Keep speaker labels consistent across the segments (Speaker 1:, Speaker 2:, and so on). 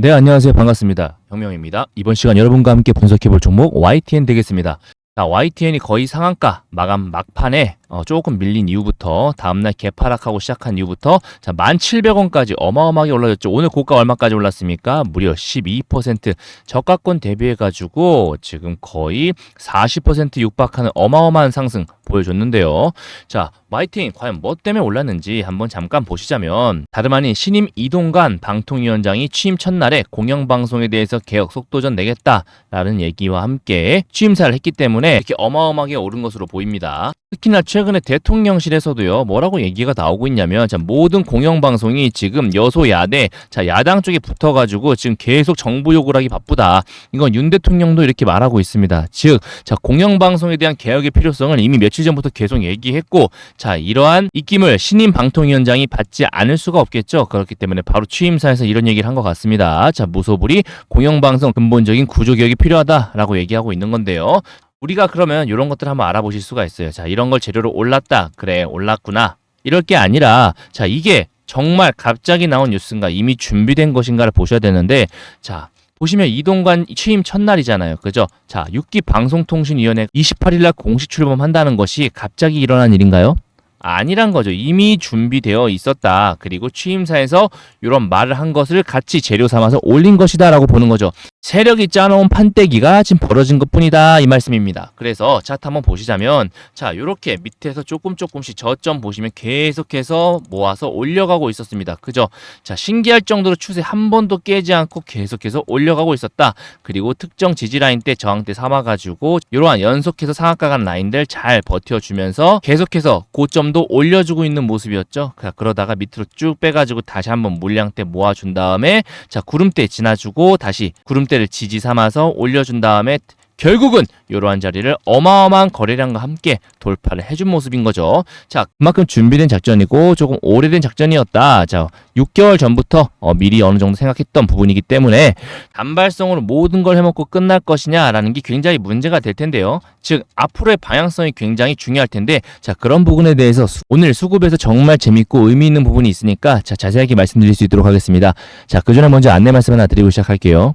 Speaker 1: 네, 안녕하세요. 반갑습니다. 혁명입니다. 이번 시간 여러분과 함께 분석해 볼 종목 YTN 되겠습니다. 자, YTN이 거의 상한가 마감 막판에 어, 조금 밀린 이후부터 다음날 개파락하고 시작한 이후부터 자, 1,700원까지 어마어마하게 올라졌죠. 오늘 고가 얼마까지 올랐습니까? 무려 12% 저가권 대비해 가지고 지금 거의 40% 육박하는 어마어마한 상승 보여줬는데요. 자, YTN 과연 뭐 때문에 올랐는지 한번 잠깐 보시자면 다름 아닌 신임 이동관 방통위원장이 취임 첫날에 공영방송에 대해서 개혁 속도전 내겠다라는 얘기와 함께 취임사를 했기 때문에 이렇게 어마어마하게 오른 것으로 보입니다. 특히나 최근에 대통령실에서도요 뭐라고 얘기가 나오고 있냐면 자 모든 공영방송이 지금 여소야대 자 야당 쪽에 붙어가지고 지금 계속 정부 요구를 하기 바쁘다. 이건 윤 대통령도 이렇게 말하고 있습니다. 즉자 공영방송에 대한 개혁의 필요성을 이미 며칠 전부터 계속 얘기했고 자 이러한 입김을 신임 방통위원장이 받지 않을 수가 없겠죠. 그렇기 때문에 바로 취임사에서 이런 얘기를 한 것 같습니다. 자 무소불위 공영방송 근본적인 구조 개혁이 필요하다라고 얘기하고 있는 건데요 우리가 그러면 이런 것들 한번 알아보실 수가 있어요. 자, 이런 걸 재료로 올랐다. 그래, 올랐구나. 이럴 게 아니라, 자, 이게 정말 갑자기 나온 뉴스인가, 이미 준비된 것인가를 보셔야 되는데, 자, 보시면 이동관 취임 첫날이잖아요. 그죠? 자, 6기 방송통신위원회 28일날 공식 출범한다는 것이 갑자기 일어난 일인가요? 아니란 거죠. 이미 준비되어 있었다. 그리고 취임사에서 이런 말을 한 것을 같이 재료 삼아서 올린 것이다라고 보는 거죠. 세력이 짜놓은 판때기가 지금 벌어진 것 뿐이다. 이 말씀입니다. 그래서 차트 한번 보시자면 자, 이렇게 밑에서 조금 조금씩 저점 보시면 계속해서 모아서 올려가고 있었습니다. 그죠? 자, 신기할 정도로 추세 한 번도 깨지 않고 계속해서 올려가고 있었다. 그리고 특정 지지 라인 때 저항 때 삼아가지고 이러한 연속해서 상한가 간 라인들 잘 버텨주면서 계속해서 고점도 올려주고 있는 모습이었죠. 자, 그러다가 밑으로 쭉 빼가지고 다시 한번 물량 때 모아준 다음에 자, 구름대 지나주고 다시 구름대 를 지지 삼아서 올려준 다음에 결국은 이러한 자리를 어마어마한 거래량과 함께 돌파를 해준 모습인 거죠. 자, 그만큼 준비된 작전이고 조금 오래된 작전이었다. 자, 6개월 전부터 어, 미리 어느 정도 생각했던 부분이기 때문에 단발성으로 모든 걸 해먹고 끝날 것이냐라는 게 굉장히 문제가 될 텐데요. 즉 앞으로의 방향성이 굉장히 중요할 텐데 자 그런 부분에 대해서 수- 오늘 수급에서 정말 재밌고 의미 있는 부분이 있으니까 자 자세하게 말씀드릴 수 있도록 하겠습니다. 자 그 전에 먼저 안내 말씀 하나 드리고 시작할게요.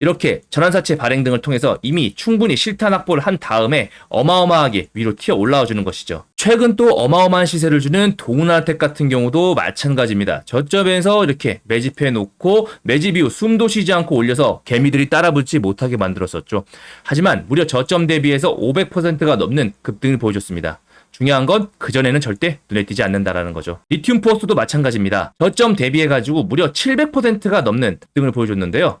Speaker 1: 이렇게 전환사채 발행 등을 통해서 이미 충분히 실탄 확보를 한 다음에 어마어마하게 위로 튀어 올라와 주는 것이죠. 최근 또 어마어마한 시세를 주는 동은알텍 같은 경우도 마찬가지입니다. 저점에서 이렇게 매집해 놓고 매집 이후 숨도 쉬지 않고 올려서 개미들이 따라붙지 못하게 만들었었죠. 하지만 무려 저점 대비해서 500%가 넘는 급등을 보여줬습니다. 중요한 건 그전에는 절대 눈에 띄지 않는다라는 거죠. 리튬 포스도 마찬가지입니다. 저점 대비해가지고 무려 700%가 넘는 등을 보여줬는데요.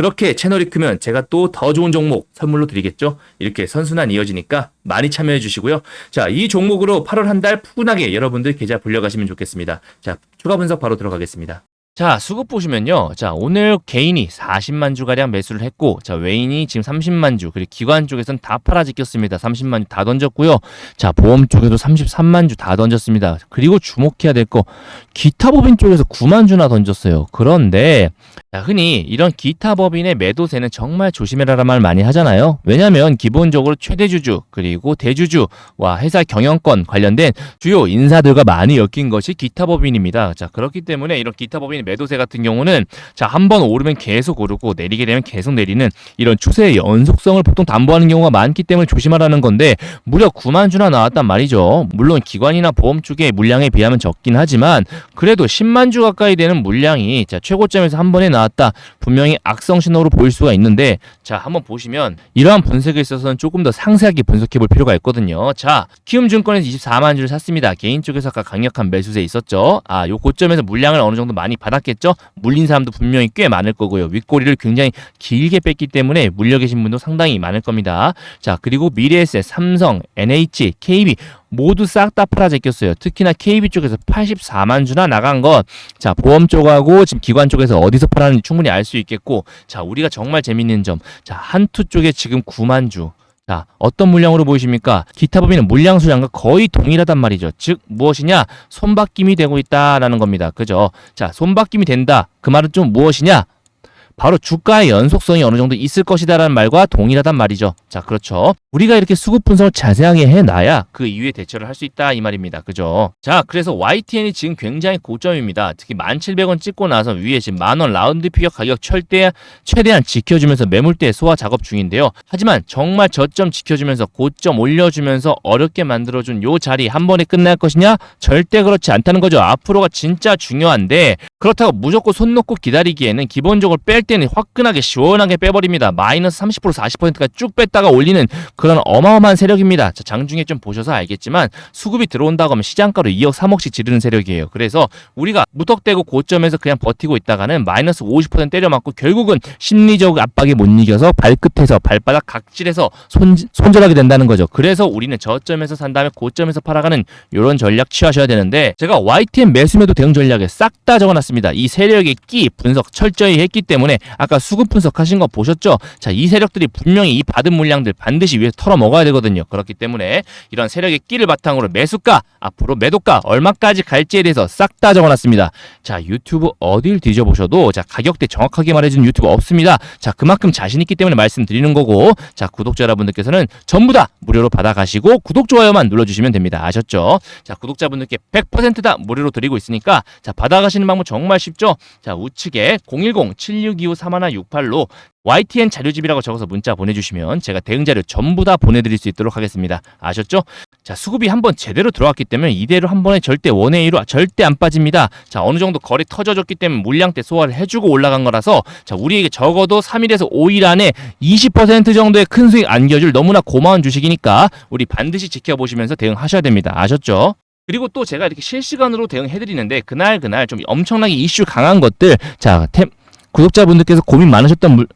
Speaker 1: 그렇게 채널이 크면 제가 또 더 좋은 종목 선물로 드리겠죠? 이렇게 선순환 이어지니까 많이 참여해 주시고요. 자, 이 종목으로 8월 한 달 푸근하게 여러분들 계좌 불려가시면 좋겠습니다. 자, 추가 분석 바로 들어가겠습니다. 자, 수급 보시면요. 자, 오늘 개인이 40만 주가량 매수를 했고, 자, 외인이 지금 30만 주, 그리고 기관 쪽에서는 다 팔아 지켰습니다. 30만 주 다 던졌고요. 자, 보험 쪽에도 33만 주 다 던졌습니다. 그리고 주목해야 될 거, 기타 법인 쪽에서 9만 주나 던졌어요. 그런데, 자, 흔히 이런 기타 법인의 매도세는 정말 조심해라란 말 많이 하잖아요. 왜냐면 기본적으로 최대주주, 그리고 대주주와 회사 경영권 관련된 주요 인사들과 많이 엮인 것이 기타 법인입니다. 자, 그렇기 때문에 이런 기타 법인의 매도세 같은 경우는 자, 한 번 오르면 계속 오르고 내리게 되면 계속 내리는 이런 추세의 연속성을 보통 담보하는 경우가 많기 때문에 조심하라는 건데 무려 9만 주나 나왔단 말이죠. 물론 기관이나 보험 쪽의 물량에 비하면 적긴 하지만 그래도 10만 주 가까이 되는 물량이 자, 최고점에서 한 번에 나왔다. 분명히 악성 신호로 보일 수가 있는데 자, 한번 보시면 이러한 분석에 있어서는 조금 더 상세하게 분석해 볼 필요가 있거든요. 자, 키움증권에서 24만 주를 샀습니다. 개인 쪽에서 아까 강력한 매수세 있었죠. 아, 요 고점에서 물량을 어느 정도 많이 받 았겠죠. 물린 사람도 분명히 꽤 많을 거고요. 윗꼬리를 굉장히 길게 뺐기 때문에 물려 계신 분도 상당히 많을 겁니다. 자, 그리고 미래에셋, 삼성, NH, KB 모두 싹 다 팔아 제꼈어요. 특히나 KB 쪽에서 84만 주나 나간 것. 자, 보험 쪽하고 지금 기관 쪽에서 어디서 팔았는지 충분히 알 수 있겠고. 자, 우리가 정말 재밌는 점. 자, 한투 쪽에 지금 9만 주. 자, 어떤 물량으로 보이십니까? 기타 법인은 물량 수량과 거의 동일하단 말이죠. 즉, 무엇이냐? 손바뀜이 되고 있다라는 겁니다. 그죠? 자, 손바뀜이 된다. 그 말은 좀 무엇이냐? 바로 주가의 연속성이 어느 정도 있을 것이다라는 말과 동일하단 말이죠. 자, 그렇죠. 우리가 이렇게 수급 분석을 자세하게 해놔야 그 이후에 대처를 할 수 있다 이 말입니다. 그죠? 자, 그래서 YTN이 지금 굉장히 고점입니다. 특히 1,700원 찍고 나서 위에 지금 만원 라운드 피겨 가격 철대 최대한 지켜주면서 매물대 소화 작업 중인데요. 하지만 정말 저점 지켜주면서 고점 올려주면서 어렵게 만들어준 요 자리 한 번에 끝날 것이냐? 절대 그렇지 않다는 거죠. 앞으로가 진짜 중요한데 그렇다고 무조건 손 놓고 기다리기에는 기본적으로 뺄 때는 화끈하게 시원하게 빼버립니다. 마이너스 30% 40%가 쭉 뺐다가 올리는 그런 어마어마한 세력입니다. 자, 장중에 좀 보셔서 알겠지만 수급이 들어온다고 하면 시장가로 2억 3억씩 지르는 세력이에요. 그래서 우리가 무턱대고 고점에서 그냥 버티고 있다가는 마이너스 50% 때려 맞고 결국은 심리적 압박에 못 이겨서 발끝에서 발바닥 각질에서 손, 손절하게 된다는 거죠. 그래서 우리는 저점에서 산 다음에 고점에서 팔아가는 이런 전략 취하셔야 되는데 제가 YTN 매수매도 대응 전략에 싹 다 적어놨습니다. 이 세력의 끼 분석 철저히 했기 때문에 아까 수급 분석하신 거 보셨죠? 자, 이 세력들이 분명히 이 받은 물량들 반드시 위에서 털어 먹어야 되거든요. 그렇기 때문에 이런 세력의 끼를 바탕으로 매수가, 앞으로 매도가 얼마까지 갈지에 대해서 싹 다 적어놨습니다. 자, 유튜브 어딜 뒤져보셔도 자, 가격대 정확하게 말해주는 유튜브 없습니다. 자, 그만큼 자신 있기 때문에 말씀드리는 거고 자, 구독자 여러분들께서는 전부 다 무료로 받아가시고 구독, 좋아요만 눌러주시면 됩니다. 아셨죠? 자, 구독자분들께 100%다 무료로 드리고 있으니까 자, 받아가시는 방법 정말 쉽죠? 자, 우측에 010-7625-3168로 YTN 자료집이라고 적어서 문자 보내주시면 제가 대응 자료 전부 다 보내드릴 수 있도록 하겠습니다. 아셨죠? 자, 수급이 한번 제대로 들어왔기 때문에 이대로 한 번에 절대 원의 1로 절대 안 빠집니다. 자, 어느 정도 거래 터져졌기 때문에 물량 때 소화를 해주고 올라간 거라서 자, 우리에게 적어도 3일에서 5일 안에 20% 정도의 큰 수익 안겨줄 너무나 고마운 주식이니까 우리 반드시 지켜보시면서 대응하셔야 됩니다. 아셨죠? 그리고 또 제가 이렇게 실시간으로 대응해드리는데 그날 그날 좀 엄청나게 이슈 강한 것들 자 템, 구독자분들께서 고민 많으셨던 물,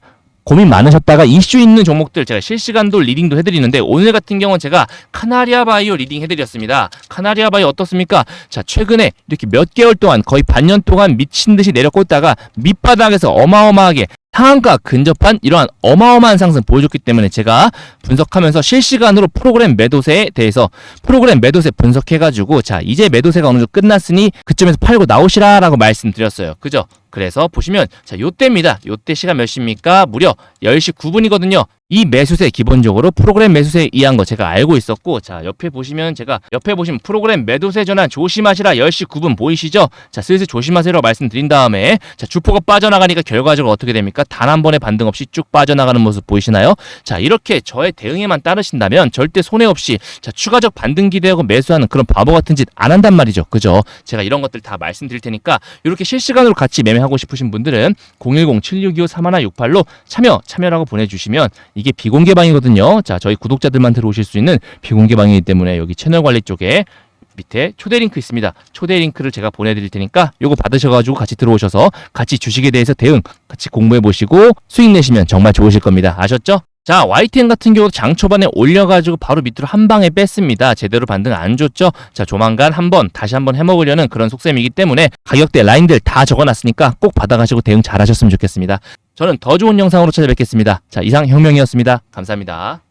Speaker 1: 고민 많으셨다가 이슈 있는 종목들 제가 실시간도 리딩도 해드리는데 오늘 같은 경우는 제가 카나리아 바이오 리딩 해드렸습니다. 카나리아 바이오 어떻습니까? 자 최근에 이렇게 몇 개월 동안 거의 반년 동안 미친 듯이 내려 꽂다가 밑바닥에서 어마어마하게 상한가 근접한 이러한 어마어마한 상승 보여줬기 때문에 제가 분석하면서 실시간으로 프로그램 매도세에 대해서 프로그램 매도세 분석해가지고 자 이제 매도세가 어느 정도 끝났으니 그쯤에서 팔고 나오시라라고 말씀드렸어요. 그죠? 그래서 보시면 자 요때입니다. 요때 시간 몇 시입니까? 무려 10시 9분이거든요. 이 매수세 기본적으로 프로그램 매수세 이한 거 제가 알고 있었고 자 옆에 보시면 제가 옆에 보시면 프로그램 매도세 전환 조심하시라 10시 9분 보이시죠? 자 슬슬 조심하세요 말씀드린 다음에 자 주포가 빠져나가니까 결과적으로 어떻게 됩니까? 단 한 번의 반등 없이 쭉 빠져나가는 모습 보이시나요? 자 이렇게 저의 대응에만 따르신다면 절대 손해 없이 자 추가적 반등 기대하고 매수하는 그런 바보 같은 짓 안 한단 말이죠. 그죠? 제가 이런 것들 다 말씀드릴 테니까 이렇게 실시간으로 같이 매매하고 싶으신 분들은 010-7625-3168로 참여 참여라고 보내주시면 이게 비공개 방이거든요. 자 저희 구독자들만 들어오실 수 있는 비공개 방이기 때문에 여기 채널 관리 쪽에 밑에 초대 링크 있습니다. 초대 링크를 제가 보내드릴 테니까 요거 받으셔가지고 같이 들어오셔서 같이 주식에 대해서 대응 같이 공부해 보시고 수익 내시면 정말 좋으실 겁니다. 아셨죠? 자, YTN 같은 경우도 장 초반에 올려가지고 바로 밑으로 한 방에 뺐습니다. 제대로 반등 안 줬죠? 자, 조만간 한번 다시 한번 해먹으려는 그런 속셈이기 때문에 가격대 라인들 다 적어놨으니까 꼭 받아가시고 대응 잘 하셨으면 좋겠습니다. 저는 더 좋은 영상으로 찾아뵙겠습니다. 자, 이상 혁명이었습니다. 감사합니다.